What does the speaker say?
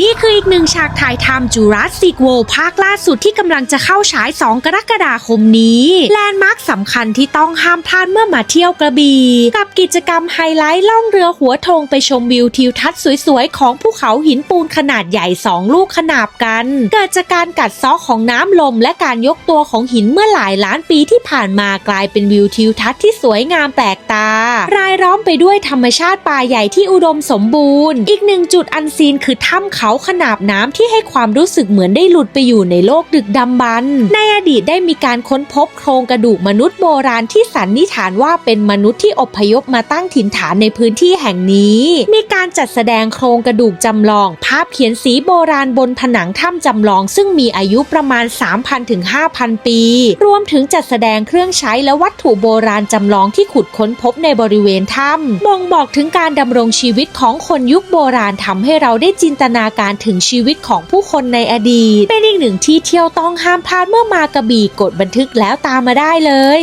นี่คืออีกหนึ่งฉากถ่ายทำจูราสสิกโวภาคล่าสุดที่กำลังจะเข้าฉาย 2 กรกฎาคมนี้ แลนด์มาร์คสำคัญที่ต้องห้ามพลาดเมื่อมาเที่ยวกระบี่กับกิจกรรมไฮไลท์ล่องเรือหัวธงไปชมวิวทิวทัศน์สวยๆ ของภูเขาหินปูนขนาดใหญ่ 2 ลูกขนาบกัน เกิดจากการกัดเซาะของน้ำลม และการยกตัวของหินเมื่อหลายล้านปีที่ผ่านมากลายเป็นวิวทิวทัศน์ที่สวยงามแปลกตา รายล้อมไปด้วยธรรมชาติป่าใหญ่ที่อุดมสมบูรณ์ อีกหนึ่งจุดอันซีนคือถ้ำเขาขนาบน้ำที่ให้ความรู้สึกเหมือนได้หลุดไปอยู่ในโลกดึกดำบรรพ์ในอดีตได้มีการค้นพบโครงกระดูกมนุษย์โบราณที่สันนิษฐานว่าเป็นมนุษย์ที่อพยพมาตั้งถิ่นฐานในพื้นที่แห่งนี้ มีการจัดแสดงโครงกระดูกจำลอง ภาพเขียนสีโบราณบนผนังถ้ำจำลอง ซึ่งมีอายุประมาณ 3,000ถึง5,000 ปี รวมถึงจัดแสดงเครื่องใช้และวัตถุโบราณจำลองที่ขุดค้นพบในบริเวณถ้ำบ่งบอกถึงการดำรงชีวิตของคนยุคโบราณทำให้เราได้จินตนานาการถึงชีวิตของผู้คนในอดีต เป็นอีกหนึ่งที่เที่ยวต้องห้ามพลาดเมื่อมากระบี่กดบันทึกแล้วตามมาได้เลย